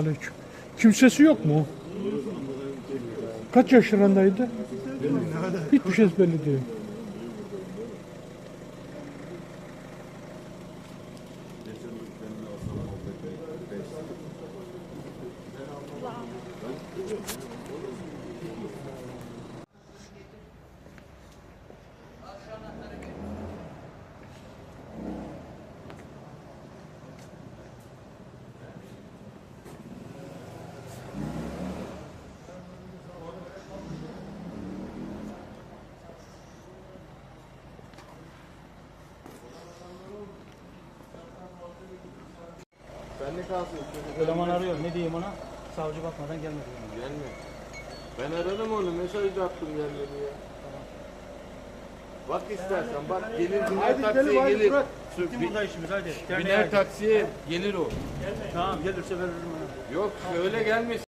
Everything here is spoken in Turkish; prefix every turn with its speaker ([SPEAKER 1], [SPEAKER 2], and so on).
[SPEAKER 1] Aleyküm. Kimsesi yok mu? Kaç yaşlarındaydı? Hiçbir şey belli değil.
[SPEAKER 2] Bende kalsın.
[SPEAKER 3] Eleman arıyor. Ne diyeyim ona? Savcı bakmadan gelmedi.
[SPEAKER 2] Gelme. Ben aradım onu. Mesaj da attım gelmedi ya. Bak istersen bak gelir biner taksiye gelir. Sür-
[SPEAKER 3] Bizim burada işimiz hadi.
[SPEAKER 2] Biner taksiye gelir o.
[SPEAKER 3] Tamam gelirse veririm ona.
[SPEAKER 2] Yok öyle gelmesin.